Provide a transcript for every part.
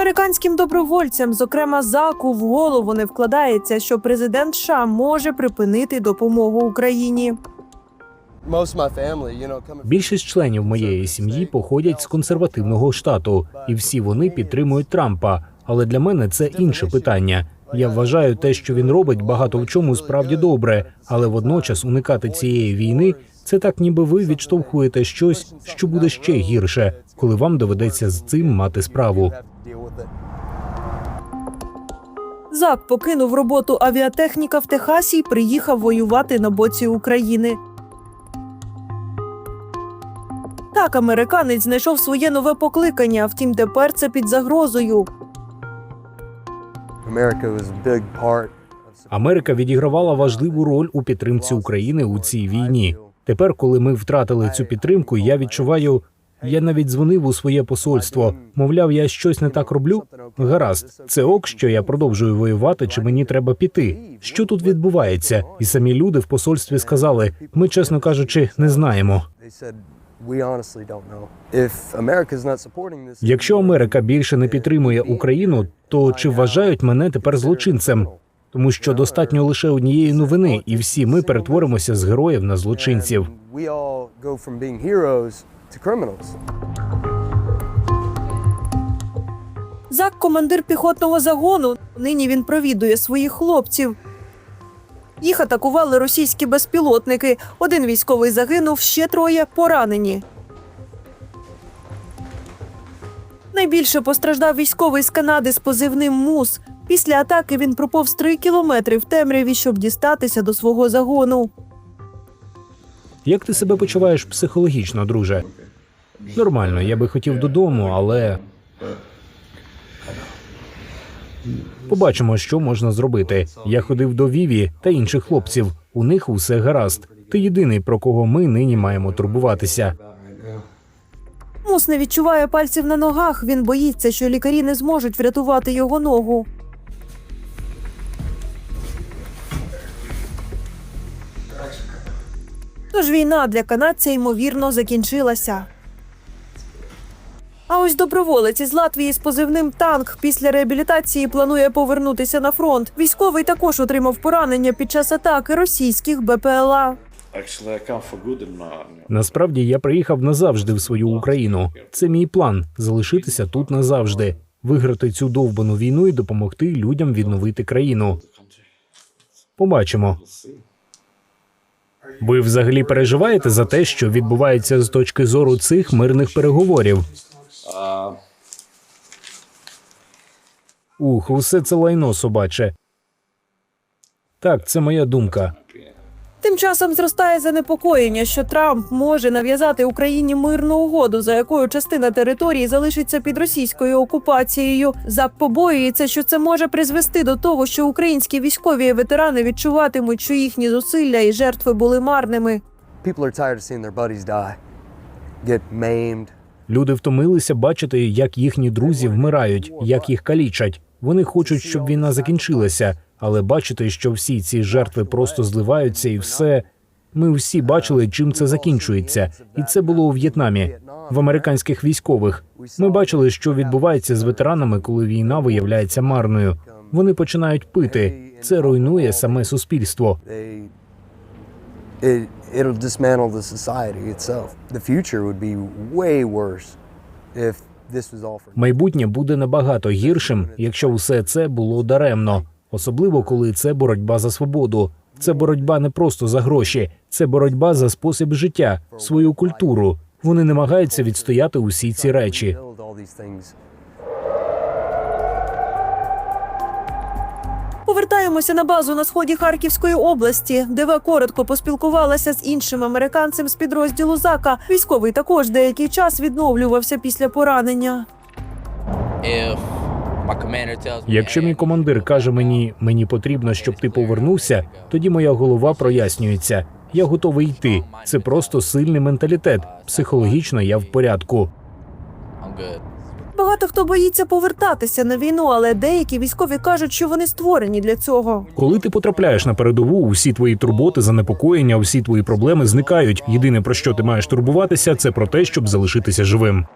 Американським добровольцям, зокрема заку, в голову не вкладається, що президент США може припинити допомогу Україні. Більшість членів моєї сім'ї походять з консервативного штату, і всі вони підтримують Трампа. Але для мене це інше питання. Я вважаю те, що він робить багато в чому справді добре, але водночас уникати цієї війни це так, ніби ви відштовхуєте щось, що буде ще гірше, коли вам доведеться з цим мати справу. Deal with it. Зак покинув роботу авіатехніка в Техасі і приїхав воювати на боці України. Так, американець знайшов своє нове покликання, втім тепер це під загрозою. Америка відігравала важливу роль у підтримці України у цій війні. Тепер, коли ми втратили цю підтримку, я відчуваю. Я навіть дзвонив у своє посольство. Мовляв, я щось не так роблю. Гаразд, це ок, що я продовжую воювати, чи мені треба піти. Що тут відбувається? І самі люди в посольстві сказали: ми, чесно кажучи, не знаємо. Якщо Америка більше не підтримує Україну, то чи вважають мене тепер злочинцем? Тому що достатньо лише однієї новини, і всі ми перетворимося з героїв на злочинців. To criminals. Зак командир піхотного загону. Нині він провідує своїх хлопців. Їх атакували російські безпілотники. Один військовий загинув, ще троє поранені. Найбільше постраждав військовий з Канади з позивним Мус. Після атаки він проповз три кілометри в темряві, щоб дістатися до свого загону. Як ти себе почуваєш психологічно, друже? Нормально, я би хотів додому, але побачимо, що можна зробити. Я ходив до Віві та інших хлопців. У них усе гаразд. Ти єдиний, про кого ми нині маємо турбуватися. Мус не відчуває пальців на ногах. Він боїться, що лікарі не зможуть врятувати його ногу. Тож війна для канадця ймовірно закінчилася. А ось доброволець із Латвії з позивним танк після реабілітації планує повернутися на фронт. Військовий також отримав поранення під час атаки російських БПЛА. Насправді я приїхав назавжди в свою Україну. Це мій план залишитися тут назавжди, виграти цю довбану війну і допомогти людям відновити країну. Побачимо. Ви взагалі переживаєте за те, що відбувається з точки зору цих мирних переговорів? Ух, усе це лайно собаче. Так, це моя думка. Тим часом зростає занепокоєння, що Трамп може нав'язати Україні мирну угоду, за якою частина території залишиться під російською окупацією. Зак побоюється, що це може призвести до того, що українські військові і ветерани відчуватимуть, що їхні зусилля і жертви були марними. Люди втомилися бачити, як їхні друзі вмирають, як їх калічать. Вони хочуть, щоб війна закінчилася, але бачити, що всі ці жертви просто зливаються, і все. Ми всі бачили, чим це закінчується, і це було у В'єтнамі в американських військових. Ми бачили, що відбувається з ветеранами, коли війна виявляється марною. Вони починають пити. Це руйнує саме суспільство. It'll dismantle the Майбутнє буде набагато гіршим, якщо все це було даремно, особливо коли це боротьба за свободу. Це боротьба не просто за гроші, це боротьба за спосіб життя, свою культуру. Вони намагаються відстояти усі ці речі. Повертаємося на базу на сході Харківської області, де Ви коротко поспілкувалася з іншим американцем з підрозділу Зака. Військовий також деякий час відновлювався після поранення. Якщо мій командир каже мені, мені потрібно, щоб ти повернувся, тоді моя голова прояснюється. Я готовий йти. Це просто сильний менталітет. Психологічно я в порядку. Багато хто боїться повертатися на війну, але деякі військові кажуть, що вони створені для цього. Коли ти потрапляєш на передову, усі твої турботи, занепокоєння, усі твої проблеми зникають. Єдине про що ти маєш турбуватися, це про те, щоб залишитися живим.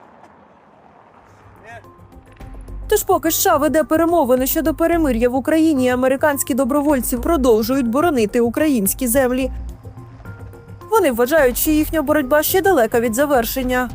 Тож, поки США веде перемовини щодо перемир'я в Україні, американські добровольці продовжують боронити українські землі. Вони вважають, що їхня боротьба ще далека від завершення.